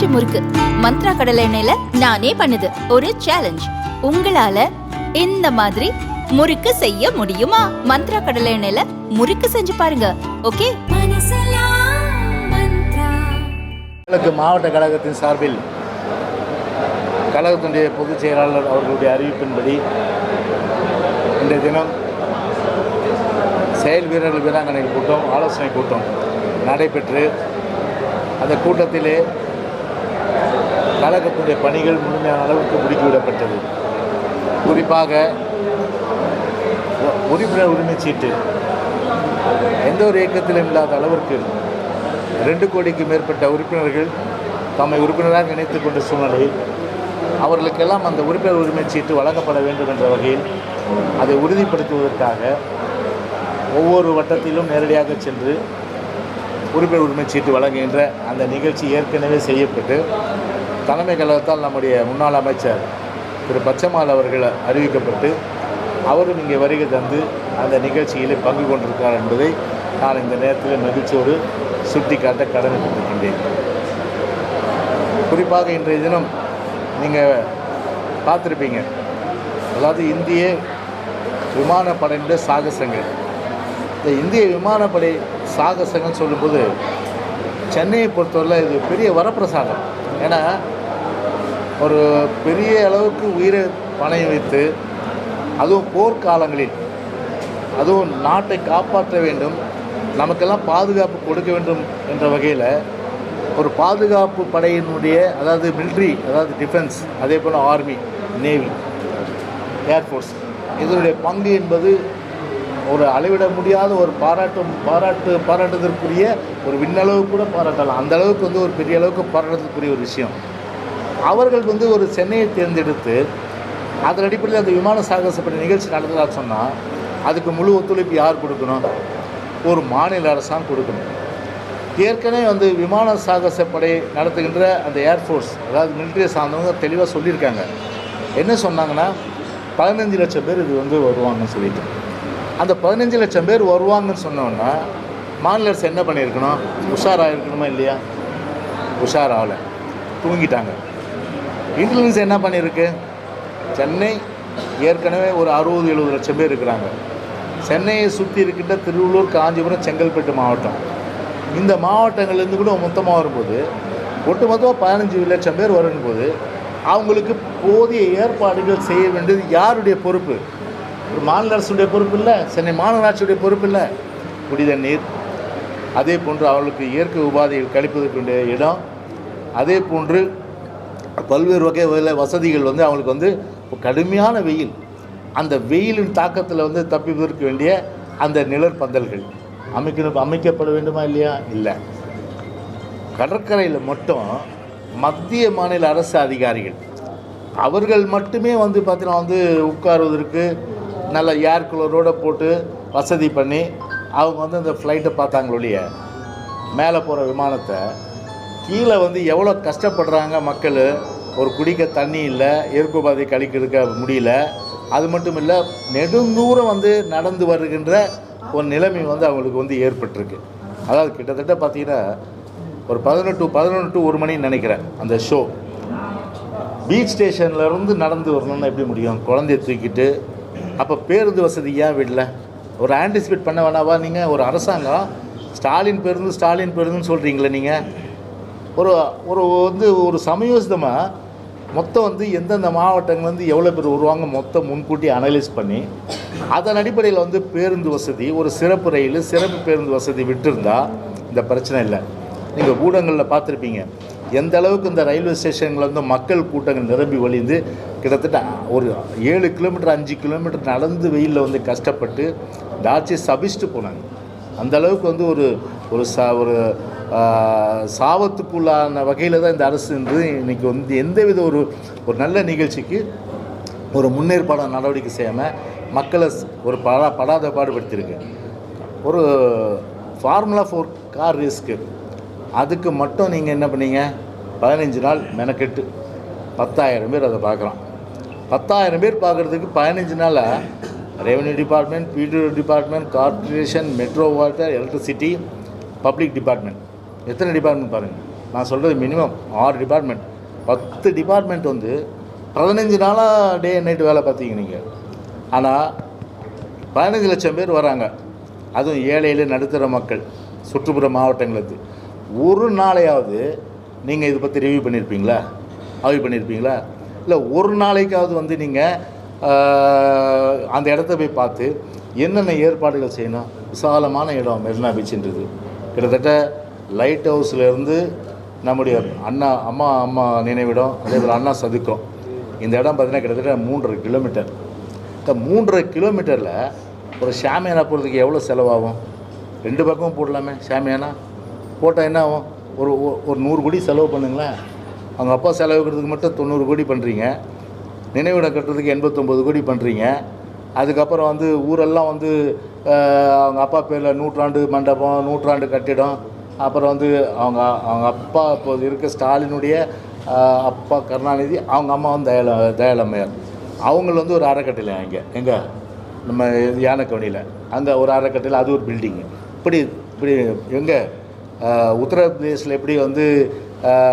பஞ்சு முறுக்கு. மந்த்ரா கடலை எண்ணெயில நானே பண்ணுது. ஒரு சேலஞ்ச் உங்களால இந்த மாதிரி முறுக்கு செய்ய முடியுமா? மந்த்ரா கடலை எண்ணெயில முறுக்கு செஞ்சு பாருங்க. ஓகே? கிழக்கு மாவட்ட கழகத்தின் சார்பில் கழகத்தினுடைய பொதுச் செயலாளர் அவர்களுடைய அறிவிப்பின்படி இன்றைய தினம் செயல் வீரர்கள் வீராங்கனைகள் கூட்டம் ஆலோசனை கூட்டம் நடைபெற்று அந்த கூட்டத்திலே கழகத்துடைய பணிகள் முழுமையான அளவுக்கு முடுக்கிவிடப்பட்டது. குறிப்பாக உறுப்பினர் உரிமைச் சீட்டு எந்த ஒரு இயக்கத்திலும் இல்லாத அளவிற்கு ரெண்டு கோடிக்கு மேற்பட்ட உறுப்பினர்கள் தம்மை உறுப்பினராக இணைத்துக் கொண்ட சூழ்நிலையில் அவர்களுக்கெல்லாம் அந்த உறுப்பினர் உரிமைச் சீட்டு வழங்கப்பட வேண்டும் என்ற வகையில் அதை உறுதிப்படுத்துவதற்காக ஒவ்வொரு வட்டத்திலும் நேரடியாக சென்று உறுப்பினர் உரிமைச் சீட்டு வழங்குகின்ற அந்த நிகழ்ச்சி ஏற்கனவே செய்யப்பட்டு தலைமை கழகத்தால் நம்முடைய முன்னாள் அமைச்சர் திரு பச்சம்மாள் அவர்கள் அறிவிக்கப்பட்டு அவரும் இங்கே வருகை தந்து அந்த நிகழ்ச்சியிலே பங்கு கொண்டிருக்கிறார் என்பதை நான் இந்த நேரத்தில் மகிழ்ச்சியோடு சுட்டிக்காட்ட கடமைப்பட்டிருக்கின்றேன். குறிப்பாக இன்றைய தினம் நீங்கள் பார்த்துருப்பீங்க. அதாவது இந்திய விமானப்படையினுடைய சாகசங்கள். இந்த இந்திய விமானப்படை சாகசங்கள் சொல்லும்போது சென்னையை பொறுத்தவரை இது பெரிய வரப்பிரசாதம். ஏன்னா ஒரு பெரிய அளவுக்கு உயிரை பணைய வைத்து அதுவும் போர்க்காலங்களில் அதுவும் நாட்டை காப்பாற்ற வேண்டும் நமக்கெல்லாம் பாதுகாப்பு கொடுக்க வேண்டும் என்ற வகையில் ஒரு பாதுகாப்பு படையினுடைய அதாவது மிலிட்ரி அதாவது டிஃபென்ஸ் அதே போல் ஆர்மி நேவி ஏர்ஃபோர்ஸ் இதனுடைய பங்கு என்பது ஒரு அளவிட முடியாத ஒரு பாராட்டும் பாராட்டு பாராட்டுதற்குரிய ஒரு விண்ணளவு கூட பாராட்டலாம். அந்த அளவுக்கு வந்து ஒரு பெரிய அளவுக்கு பாராட்டுறதுக்குரிய ஒரு விஷயம். அவர்கள் வந்து ஒரு சென்னையை தேர்ந்தெடுத்து அதன் அடிப்படையில் அந்த விமான சாகசப்பட்ட நிகழ்ச்சி நடந்ததாக சொன்னால் அதுக்கு முழு ஒத்துழைப்பு யார் கொடுக்கணும்? ஒரு மாநில அரசாங்கம் கொடுக்கணும். ஏற்கனவே வந்து விமான சாகசப்படை நடத்துகின்ற அந்த ஏர்ஃபோர்ஸ் அதாவது மிலிட்டரியை சார்ந்தவங்க தெளிவாக சொல்லியிருக்காங்க. என்ன சொன்னாங்கன்னா பதினஞ்சு லட்சம் பேர் இது வந்து வருவாங்கன்னு சொல்லிட்டு. அந்த பதினஞ்சு லட்சம் பேர் வருவாங்கன்னு சொன்னோன்னா மாநில அரசு என்ன பண்ணியிருக்கணும்? உஷாராக இருக்கணுமா இல்லையா? உஷாராகலை. தூங்கிட்டாங்க. இன்டெலிஜென்ஸ் என்ன பண்ணியிருக்கு? சென்னை ஏற்கனவே ஒரு அறுபது எழுபது லட்சம் பேர் இருக்கிறாங்க. சென்னையை சுற்றி இருக்கின்ற திருவள்ளூர் காஞ்சிபுரம் செங்கல்பட்டு மாவட்டம். இந்த மாவட்டங்கள்லேருந்து கூட மொத்தமாக வரும்போது ஒட்டுமொத்தமாக பதினஞ்சு லட்சம் பேர் வரும்போது அவங்களுக்கு போதிய ஏற்பாடுகள் செய்ய வேண்டியது யாருடைய பொறுப்பு? ஒரு மாநில அரசுடைய பொறுப்பு இல்லை சென்னை மாநகராட்சியுடைய பொறுப்பு இல்லை. குடிதண்ணீர் அதே போன்று அவர்களுக்கு இயற்கை உபாதைகள் கழிப்பதற்குடைய இடம் அதே போன்று பல்வேறு வகை வசதிகள் வந்து அவங்களுக்கு வந்து கடுமையான வெயில். அந்த வெயிலின் தாக்கத்தில் வந்து தப்பிப்பதற்கு வேண்டிய அந்த நிழற்பந்தல்கள் அமைக்கணும் அமைக்கப்பட வேண்டுமா இல்லையா? இல்லை. கடற்கரையில் மட்டும் மத்திய மாநில அரசு அதிகாரிகள். அவர்கள் மட்டுமே வந்து பார்த்தீங்கன்னா வந்து உட்காருவதற்கு நல்ல ஏர் கூலரோடு போட்டு வசதி பண்ணி அவங்க வந்து அந்த ஃப்ளைட்டை பார்த்தாங்களுடைய மேலே போகிற விமானத்தை கீழே வந்து எவ்வளோ கஷ்டப்படுறாங்க மக்கள் ஒரு குடிக்க தண்ணி இல்லை இயற்கைபாதை கழிக்கிறதுக்க முடியல அது மட்டும் இல்லை நெடுந்தூரம் வந்து நடந்து வருகின்ற ஒரு நிலைமை வந்து அவங்களுக்கு வந்து ஏற்பட்டிருக்கு. அதாவது கிட்டத்தட்ட பார்த்தீங்கன்னா ஒரு பதினெட்டு பதினொன்று டு ஒரு மணின்னு நினைக்கிறேன் அந்த ஷோ பீச் ஸ்டேஷன்லேருந்து நடந்து வரணும்னா எப்படி முடியும்? குழந்தைய தூக்கிட்டு அப்போ பேருந்து வசதி ஏன் விடல? ஒரு ஆன்டிசிபேட் பண்ண வேணாவா நீங்கள் ஒரு அரசாங்கம் ஸ்டாலின் பேருந்து ஸ்டாலின் பேருந்துன்னு சொல்கிறீங்களே நீங்கள் ஒரு ஒரு வந்து ஒரு சமயோசிதமாக மொத்தம் வந்து எந்தெந்த மாவட்டங்கள் வந்து எவ்வளோ பேர் வருவாங்க மொத்தம் முன்கூட்டி அனலைஸ் பண்ணி அதன் அடிப்படையில் வந்து பேருந்து வசதி ஒரு சிறப்பு ரயில் சிறப்பு பேருந்து வசதி விட்டுருந்தா இந்த பிரச்சனை இல்லை. நீங்கள் ஊடகங்களில் பார்த்துருப்பீங்க. எந்த அளவுக்கு இந்த ரயில்வே ஸ்டேஷனில் வந்து மக்கள் கூட்டங்கள் நிரம்பி வழிந்து கிட்டத்தட்ட ஒரு ஏழு கிலோமீட்டர் அஞ்சு கிலோமீட்டர் நடந்து வெயிலில் வந்து கஷ்டப்பட்டு டார்ச்சியை சபிச்சுட்டு போனாங்க. அந்த அளவுக்கு வந்து ஒரு ஒரு சா ஒரு சாபத்துக்குள்ளான வகையில் தான் இந்த அரசு இன்று இன்னைக்கு வந்து எந்தவித ஒரு ஒரு நல்ல நிகழ்ச்சிக்கு ஒரு முன்னேற்பாடான நடவடிக்கை செய்யாமல் மக்களை ஒரு படா படாத பாடுபடுத்தியிருக்கு. ஒரு ஃபார்முலா ஃபோர் கார் ரேஸ்க்கு அதுக்கு மட்டும் நீங்கள் என்ன பண்ணீங்க? பதினஞ்சு நாள் மெனக்கெட்டு பத்தாயிரம் பேர் அதை பார்க்குறோம் பத்தாயிரம் பேர் பார்க்குறதுக்கு பதினஞ்சு நாளாக revenue department BDO department corporation metro water electricity public department எத்தனை டிபார்ட்மெண்ட் பாருங்கள் நான் சொல்கிறது மினிமம் ஆறு டிபார்ட்மெண்ட் பத்து டிபார்ட்மெண்ட் வந்து பதினஞ்சு நாளாக டே அண்ட் வேலை பார்த்தீங்க நீங்கள் ஆனால் பதினஞ்சு லட்சம் பேர் வராங்க. அதுவும் ஏழையில் நடுத்தர மக்கள் சுற்றுப்புற மாவட்டங்களுக்கு. ஒரு நாளையாவது நீங்கள் இதை பற்றி ரிவ்யூ பண்ணியிருப்பீங்களா ஆய்வு பண்ணியிருப்பீங்களா இல்லை ஒரு நாளைக்காவது வந்து நீங்கள் அந்த இடத்த போய் பார்த்து என்னென்ன ஏற்பாடுகள் செய்யணும்? விசாலமான இடம் மெரினா பீச்சுன்றது. கிட்டத்தட்ட லைட் ஹவுஸ்லேருந்து நம்முடைய அண்ணா அம்மா அம்மா நினைவிடம் அதே போல் அண்ணா சதுக்கம். இந்த இடம் பார்த்தீங்கன்னா கிட்டத்தட்ட மூன்றரை கிலோமீட்டர். இந்த மூன்றரை கிலோமீட்டரில் ஒரு ஷாமியானா போகிறதுக்கு எவ்வளோ செலவாகும்? ரெண்டு பக்கமும் போடலாமே ஷாமியானா போட்டால் என்ன ஆகும்? ஒரு ஒரு- ஒரு நூறு கோடி செலவு பண்ணுங்களேன். அவங்க அப்பா செலவுக்கிறதுக்கு மட்டும் தொண்ணூறு கோடி பண்ணுறீங்க நினைவிடம் கட்டுறதுக்கு எண்பத்தொம்போது கோடி பண்ணுறீங்க அதுக்கப்புறம் வந்து ஊரெல்லாம் வந்து அவங்க அப்பா பேரில் நூற்றாண்டு மண்டபம் நூற்றாண்டு கட்டிடம். அப்புறம் வந்து அவங்க அவங்க அப்பா இப்போது இருக்க ஸ்டாலினுடைய அப்பா கருணாநிதி அவங்க அம்மா வந்து தயால தயாளம்மையார் அவங்கள வந்து ஒரு அறக்கட்டளை அங்கே. எங்கே? நம்ம யானைக்கவனியில் அங்கே ஒரு அறக்கட்டளை அது ஒரு பில்டிங்கு இப்படி இப்படி எங்கே? உத்தரப்பிரதேசில் எப்படி வந்து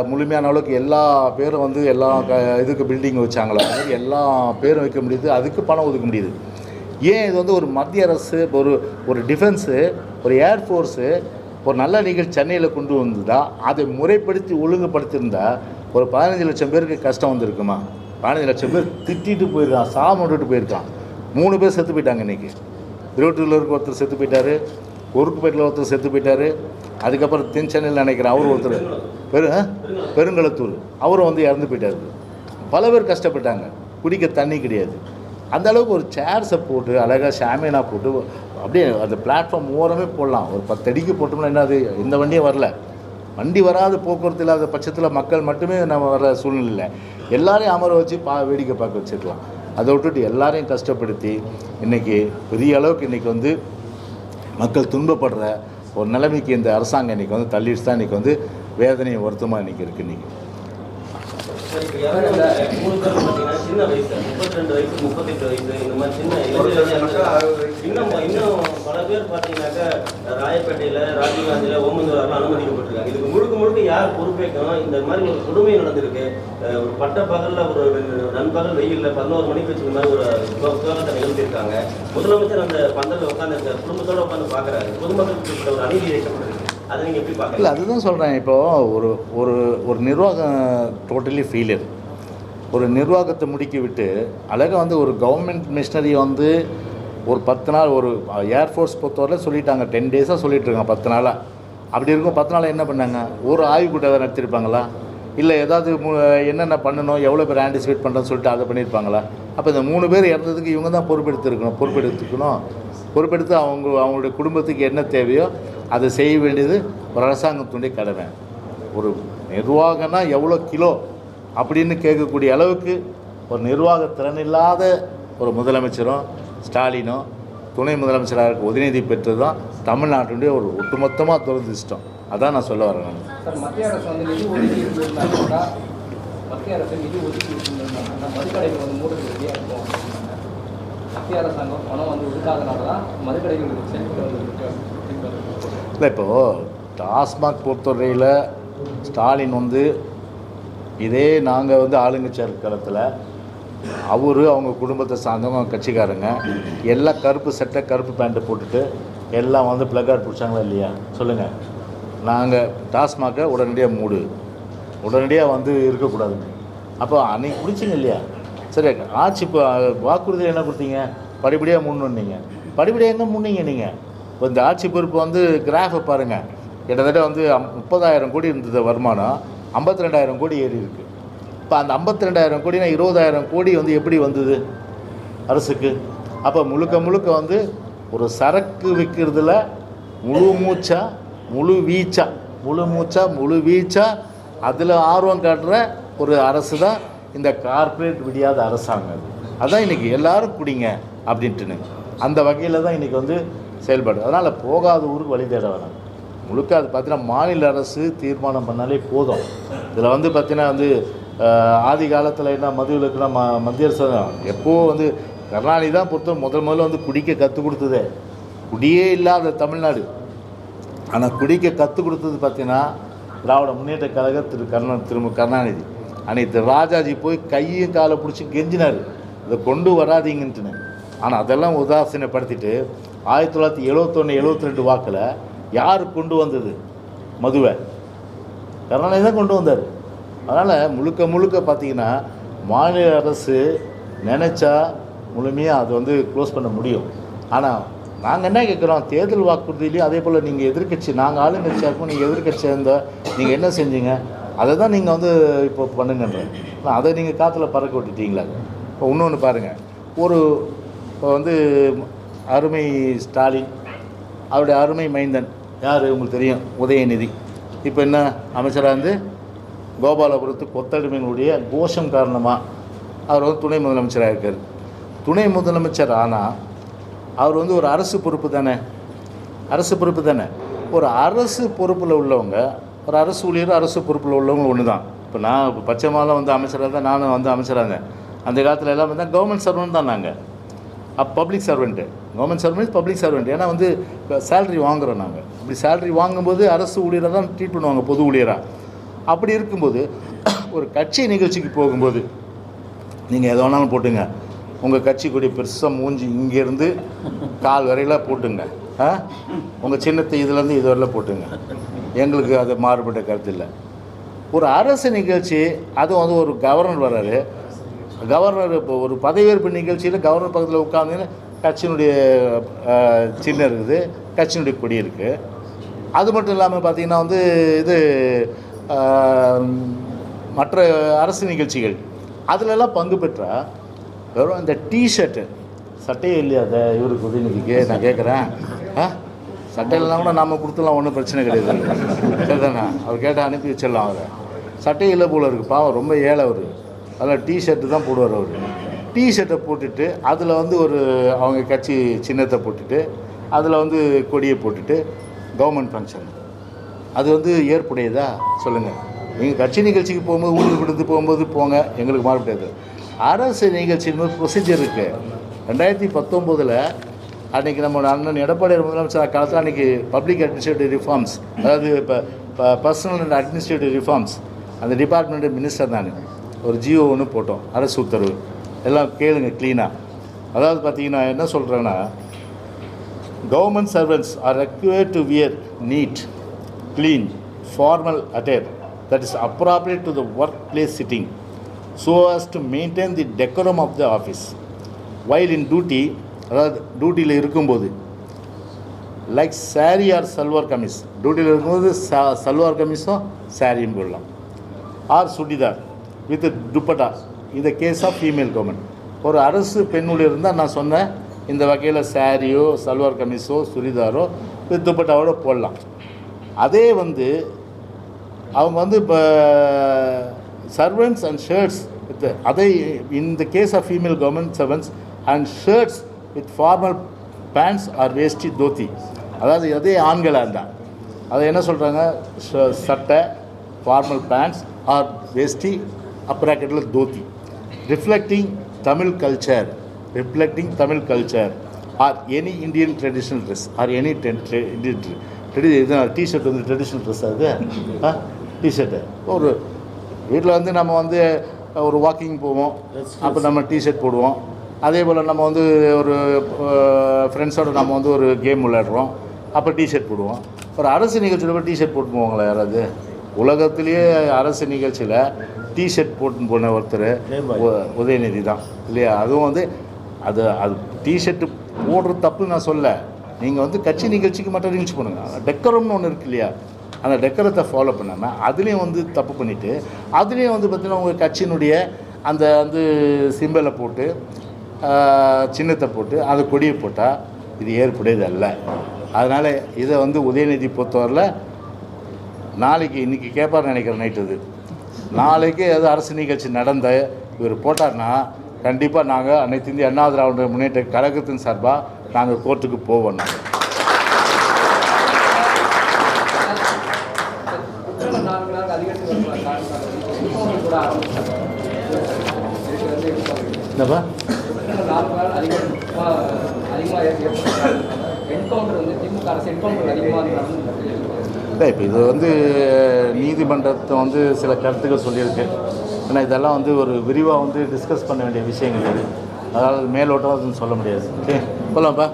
முழுமையான அளவுக்கு எல்லா பேரும் வந்து எல்லா க இதுக்கு பில்டிங் வச்சாங்களோ? அது எல்லா பேரும் வைக்க முடியுது. அதுக்கு பணம் ஒதுக்க முடியுது. ஏன் இது வந்து ஒரு மத்திய அரசு ஒரு ஒரு டிஃபென்ஸு ஒரு ஏர்ஃபோர்ஸு ஒரு நல்ல நிகழ்ச்சி சென்னையில் கொண்டு வந்ததா? அதை முறைப்படுத்தி ஒழுங்குபடுத்தியிருந்தா ஒரு பதினஞ்சு லட்சம் பேருக்கு கஷ்டம் வந்திருக்குமா? பதினஞ்சு லட்சம் பேர் திட்டிட்டு போயிருக்கான் சாம விட்டுட்டு போயிருக்கான். மூணு பேர் செத்து போயிட்டாங்க இன்றைக்கி திருவட்டூரில் இருக்க ஒருத்தர் செத்து போயிட்டார் ஒருக்குப்பேட்டில் ஒருத்தர் செத்து போயிட்டார். அதுக்கப்புறம் தென் சென்னையில் நினைக்கிறேன் அவர் ஒருத்தர். பெரு ஆ? பெருங்களத்தூர். அவரும் வந்து இறந்து போயிட்டாரு. பல பேர் கஷ்டப்பட்டாங்க. குடிக்க தண்ணி கிடையாது. அந்த அளவுக்கு ஒரு சேர்ஸை போட்டு அழகாக ஷாமியனாக போட்டு அப்படியே அந்த பிளாட்ஃபார்ம் ஓரமே போடலாம். ஒரு பத்து அடிக்கு போட்டோம்னா என்னது இந்த வண்டியே வரல. வண்டி வராத போக்குவரத்து இல்லாத பட்சத்தில் மக்கள் மட்டுமே நம்ம வர சூழ்நிலை எல்லாரையும் அமர வச்சு பா வேடிக்கை பார்க்க வச்சுக்கலாம் அதை விட்டுட்டு எல்லாரையும் கஷ்டப்படுத்தி இன்றைக்கி பெரிய அளவுக்கு இன்றைக்கி வந்து மக்கள் துன்பப்படுற ஒரு நிலைமைக்கு இந்த அரசாங்கம் இன்றைக்கி வந்து தள்ளிட்டு தான் இன்றைக்கி வந்து வேதனையும் வருத்தமாக இன்றைக்கி இருக்குது இன்றைக்கி சின்ன வயசு முப்பத்தி ரெண்டு வயசு முப்பத்தெட்டு வயசு இந்த மாதிரி சின்ன இன்னும் இன்னும் பல பேர் பார்த்தீங்கன்னாக்கா ராயப்பேட்டையில் ராஜீவ்காந்தியில் ஓமந்தூர்லாம் அனுமதிக்கப்பட்டிருக்காங்க. இதுக்கு முழுக்க முழுக்க யார் பொறுப்பேற்கணும்? இந்த மாதிரி ஒரு கொடுமை நடந்திருக்கு. ஒரு பட்ட பகலில் ஒரு நண்பகல் வெயிலில் பதினோரு மணிக்கு வச்சு இந்த மாதிரி ஒரு விவ- விவாதத்தை நிகழ்த்தியிருக்காங்க முதலமைச்சர் அந்த பந்தலில் உட்காந்து குடும்பத்தோட உட்காந்து பார்க்குறாரு. பொதுமக்களுக்கு ஒரு அநீதி இழைக்கப்படுது அதை நீங்கள் எப்படி இல்லை பார்க்குறீங்க அதுதான் சொல்கிறேன் இப்போது ஒரு ஒரு ஒரு நிர்வாகம் டோட்டலி ஃபெயிலியர் ஒரு நிர்வாகத்தை முடுக்கிவிட்டு அழகாக வந்து ஒரு கவர்மெண்ட் மிஷினரியை வந்து ஒரு பத்து நாள் ஒரு ஏர்ஃபோர்ஸ் பொறுத்தவரை சொல்லிட்டாங்க. டென் டேஸாக சொல்லிட்டு இருக்காங்க பத்து நாளாக அப்படி இருக்கும் பத்து நாளாக என்ன பண்ணாங்க? ஒரு ஆய்வு கூட்டம் நடத்திருப்பாங்களா? இல்லை ஏதாவது என்னென்ன பண்ணணும் எவ்வளோ பேர் ஆன்டிசிபேட் பண்ணுறோன்னு சொல்லிட்டு அதை பண்ணியிருப்பாங்களா அப்போ இந்த மூணு பேர் இறந்ததுக்கு இவங்க தான் பொறுப்பெடுத்துருக்கணும் பொறுப்பெடுத்துக்கணும். பொறுப்பெடுத்து அவங்க அவங்களுடைய குடும்பத்துக்கு என்ன தேவையோ அதை செய்ய வேண்டியது ஒரு அரசாங்கத்துடைய கடமை. ஒரு நிர்வாகம்னா எவ்வளோ கிலோ அப்படின்னு கேட்கக்கூடிய அளவுக்கு ஒரு நிர்வாக திறன் இல்லாத ஒரு முதலமைச்சரும் ஸ்டாலினும் துணை முதலமைச்சராக இருக்க உதயநிதி பெற்றது தான் தமிழ்நாட்டுடைய ஒரு ஒட்டுமொத்தமாக துரதிர்ஷ்டம். அதான் நான் சொல்ல வரேன். இல்லை இப்போது டாஸ்மாக் பொறுத்தவரையில் ஸ்டாலின் வந்து இதே நாங்கள் வந்து ஆளுங்கட்சியாக இருக்க காலத்தில் அவர் அவங்க குடும்பத்தை சார்ந்தவங்க கட்சிக்காரங்க எல்லாம் கருப்பு சட்டை கருப்பு பேண்ட்டு போட்டுட்டு எல்லாம் வந்து பிளக்கார்ட் பிடிச்சாங்களா இல்லையா? சொல்லுங்கள் நாங்கள் டாஸ்மாகை உடனடியாக மூடு. உடனடியாக வந்து இருக்கக்கூடாது அப்போ அன்னைக்கு பிடிச்சிங்க இல்லையா? சரி ஆட்சி இப்போ வாக்குறுதி என்ன கொடுத்தீங்க? படிப்படியாக முன்னீங்க படிப்படியாக எங்கே முன்னீங்க நீங்கள் இப்போ இந்த ஆட்சி பொறுப்பு வந்து கிராஃபை பாருங்கள் கிட்டத்தட்ட வந்து முப்பதாயிரம் கோடி இருந்தது வருமானம். ஐம்பத்தி ரெண்டாயிரம் கோடி ஏறி இருக்கு. இப்போ அந்த ஐம்பத்தி ரெண்டாயிரம் கோடினா இருபதாயிரம் கோடி வந்து எப்படி வந்தது அரசுக்கு? அப்போ முழுக்க முழுக்க வந்து ஒரு சரக்கு விற்கிறதுல முழு மூச்சா முழு வீச்சா முழு மூச்சா முழு வீச்சா அதில் ஆர்வம் காட்டுற ஒரு அரசு தான் இந்த கார்ப்பரேட் விடியாத அரசாங்கம். அதுதான் இன்றைக்கி எல்லாரும் குடிங்க அப்படின்ட்டுன்னு அந்த வகையில் தான் இன்றைக்கி வந்து செயல்பாடு அதனால் போகாத ஊருக்கு வழி தேட வேணாம். முழுக்க அது பார்த்தீங்கன்னா மாநில அரசு தீர்மானம் பண்ணாலே போதும். இதில் வந்து பார்த்தீங்கன்னா வந்து ஆதி காலத்தில் என்ன மதுவிலக்குனா ம மத்திய அரசு எப்போது வந்து கருணாநிதி தான் பொறுத்த முதல் முதல்ல வந்து குடிக்க கற்றுக் கொடுத்ததே. குடியே இல்லாத தமிழ்நாடு. ஆனால் குடிக்க கற்றுக் கொடுத்தது பார்த்தீங்கன்னா திராவிட முன்னேற்ற கழக திரு கருணா திரு கருணாநிதி. அன்னைக்கு ராஜாஜி போய் கையும் காலை பிடிச்சி கெஞ்சினார். இதை கொண்டு வராதீங்கன்ட்டுன்னு. ஆனால் அதெல்லாம் உதாசீனப்படுத்திட்டு ஆயிரத்தி தொள்ளாயிரத்தி எழுபத்தொன்று எழுபத்தி ரெண்டு வாக்கில் யார் கொண்டு வந்தது? மதுவை. கருணாநிதி தான் கொண்டு வந்தார். அதனால் முழுக்க முழுக்க பார்த்தீங்கன்னா மாநில அரசு நினச்சா முழுமையாக அது வந்து க்ளோஸ் பண்ண முடியும். ஆனால் நாங்கள் என்ன கேட்குறோம் தேர்தல் வாக்குறுதியிலையும் அதே போல் நீங்கள் எதிர்க்கட்சி நாங்கள் ஆளுங்கட்சியாக நீங்கள் எதிர்க்கட்சியாக இருந்தால் நீங்கள் என்ன செஞ்சீங்க? அதை தான் நீங்கள் வந்து இப்போ பண்ணுங்கன்ற. அதை நீங்கள் காற்றுல பறக்க விட்டுட்டீங்களா? இப்போ இன்னொன்று பாருங்கள் ஒரு இப்போ வந்து அருமை ஸ்டாலின் அவருடைய அருமை மைந்தன் யார்? உங்களுக்கு தெரியும். உதயநிதி. இப்போ என்ன? அமைச்சராக இருந்து கோபாலபுரத்து கொத்தடிமையினுடைய கோஷம் காரணமாக அவர் வந்து துணை முதலமைச்சராக இருக்கார். துணை முதலமைச்சர் ஆனால் அவர் வந்து ஒரு அரசு பொறுப்பு தானே? அரசு பொறுப்பு தானே? ஒரு அரசு பொறுப்பில் உள்ளவங்க ஒரு அரசு ஊழியர் அரசு பொறுப்பில் உள்ளவங்க ஒன்று தான் இப்போ நான் இப்போ பச்சை மாலம் வந்து அமைச்சராக தான் நானும் வந்து அமைச்சராக இருந்தேன். அந்த காலத்தில் எல்லாம் பார்த்தா கவர்மெண்ட் சர்வெண்ட் தான் நாங்கள் அப் public servant government servant public servant ஏன்னா வந்து சேல்ரி சேலரி வாங்குறோம் நாங்கள் அப்படி சேலரி வாங்கும்போது அரசு ஊழியராக தான் ட்ரீட் பண்ணுவாங்க பொது ஊழியராக அப்படி இருக்கும்போது ஒரு கட்சி நிகழ்ச்சிக்கு போகும்போது நீங்கள் எதை வேணாலும் போட்டுங்க. உங்கள் கட்சி கொடி பெருசாக மூஞ்சி இங்கேருந்து கால் வரையில் போட்டுங்க. ஆ? உங்கள் சின்னத்தை இதுலேருந்து இது வரையில போட்டுங்க. எங்களுக்கு அது மாறுபட்ட கருத்து இல்லை. ஒரு அரசு நிகழ்ச்சி அதுவும் வந்து ஒரு கவர்னர் வர்றாரு கவர்னர் இப்போ ஒரு பதவியேற்பு நிகழ்ச்சியில் கவர்னர் பக்கத்தில் உட்காந்து கட்சியினுடைய சின்ன சின்னம் இருக்குது கட்சியினுடைய கொடி இருக்குது அது மட்டும் இல்லாமல் பார்த்தீங்கன்னா வந்து இது மற்ற அரசு நிகழ்ச்சிகள் அதிலெல்லாம் பங்கு பெற்றால் வெறும் இந்த டிஷர்ட்டு சட்டையே இல்லையா அதை இவருக்கு உதயநிதிக்கு? நான் கேட்குறேன் ஆ? சட்டை இல்லைனா கூட நாம் கொடுத்துலாம் ஒன்றும் பிரச்சனை கிடையாது. சரிதானே? அவர் கேட்டால் அனுப்பி வச்சிடலாம் அவர். சட்டை இல்லை போல இருக்குது பாவம் ரொம்ப ஏழை அவர். அதில் டிஷர்ட்டு தான் போடுவார் அவர். டிஷர்ட்டை போட்டுட்டு அதில் வந்து ஒரு அவங்க கட்சி சின்னத்தை போட்டுட்டு அதில் வந்து கொடியை போட்டுட்டு கவர்மெண்ட் ஃபங்க்ஷன் அது வந்து ஏற்புடையதா? சொல்லுங்கள் நீங்கள் கட்சி நிகழ்ச்சிக்கு போகும்போது ஊருக்கு கொடுத்து போகும்போது போங்க. எங்களுக்கு மாற முடியாது அரசு நிகழ்ச்சின்னு ப்ரொசீஜர் இருக்குது ரெண்டாயிரத்தி பத்தொம்போதில் அன்றைக்கி நம்ம அண்ணன் எடப்பாடி முதலமைச்சர் காலத்தில் அன்றைக்கி பப்ளிக் அட்மினிஸ்ட்ரேட்டிவ் ரிஃபார்ம்ஸ் அதாவது இப்போ பர்சனல் அண்ட் அட்மினிஸ்ட்ரேட்டிவ் ரிஃபார்ம்ஸ் அந்த டிபார்ட்மெண்ட் மினிஸ்டர் நான். ஒரு ஜியோ ஒன்று போட்டோம். அரசு உத்தரவு. எல்லாம் கேளுங்க க்ளீனாக அதாவது பார்த்தீங்கன்னா என்ன சொல்கிறேன்னா government servants are required to wear neat clean formal attire that is appropriate to the work place setting so as to maintain the decorum of the office while in duty அதாவது டியூட்டியில் இருக்கும்போது லைக் சாரி ஆர் சல்வார் கமிஸ் டியூட்டியில் இருக்கும்போது சா சல்வார் கமிஸும் சாரியும் போடலாம் R churidar with dupatta இந்த case of female government ஒரு அரசு பெண்ணுடைய இருந்தால் நான் சொன்னேன் இந்த வகையில் சாரியோ சல்வார் கமிஸோ சுடிதாரோ வித் துப்பட்டாவோட போடலாம். அதே வந்து அவங்க வந்து இப்போ சர்வன்ஸ் அண்ட் ஷர்ட்ஸ் வித் அதே in the case of female government servants and shirts with formal pants or veshti dhoti அதாவது அதே ஆண்களாக இருந்தால் அதை என்ன சொல்கிறாங்க சட்டை formal pants or veshti அப்ராக்கெட்டில் dhoti reflecting Tamil culture reflecting Tamil culture or any Indian traditional dress or any Indian ட்ரெடி இது T-shirt வந்து ட்ரெடிஷ்னல் ட்ரெஸ் அது ஆ? டிஷர்ட்டு ஒரு வீட்டில் வந்து நம்ம வந்து ஒரு வாக்கிங் போவோம். அப்போ நம்ம டிஷர்ட் போடுவோம். அதே போல் நம்ம வந்து ஒரு ஃப்ரெண்ட்ஸோடு நம்ம வந்து ஒரு கேம் விளையாடுறோம். அப்போ டிஷர்ட் போடுவோம். ஒரு அரசு நிகழ்ச்சியில் போய் டிஷர்ட் போட்டு போவாங்களா யாராவது? உலகத்திலேயே அரசு நிகழ்ச்சியில் டிஷர்ட் போட்டுன்னு போன ஒருத்தர் உதயநிதி தான் இல்லையா? அதுவும் வந்து அது அது டிஷர்ட்டு போடுறது தப்பு நான் சொல்ல. நீங்கள் வந்து கட்சி நிகழ்ச்சிக்கு மட்டும் நிகழ்ச்சி பண்ணுங்கள் டெக்கரம்னு ஒன்று இருக்கு இல்லையா? அந்த டெக்கரத்தை ஃபாலோ பண்ணாமல் அதுலேயும் வந்து தப்பு பண்ணிவிட்டு அதுலேயும் வந்து பார்த்திங்கன்னா உங்கள் கட்சியினுடைய அந்த வந்து சிம்பலை போட்டு சின்னத்தை போட்டு அந்த கொடியை போட்டால் இது ஏற்புடையது அல்ல. அதனால் இதை வந்து உதயநிதி பொறுத்தவரையில் நாளைக்கு இன்றைக்கி கேட்பார் நினைக்கிறேன் நைட்டு இது நாளைக்கு ஏதோ அரசு நிகழ்ச்சி நடந்த இவர் போட்டார்னா கண்டிப்பாக நாங்கள் அனைத்து இந்திய அண்ணா திராவிட முன்னேற்ற கழகத்தின் சார்பாக நாங்கள் கோர்ட்டுக்கு போவோம் நாங்கள். என்னப்பா இப்போ இது வந்து நீதிமன்றத்தை வந்து சில கருத்துக்கள் சொல்லியிருக்கு ஏன்னா இதெல்லாம் வந்து ஒரு விரிவாக வந்து டிஸ்கஸ் பண்ண வேண்டிய விஷயங்கள் இது. அதனால் மேலோட்டம் சொல்ல முடியாது. ஓகே போகலாம்ப்பா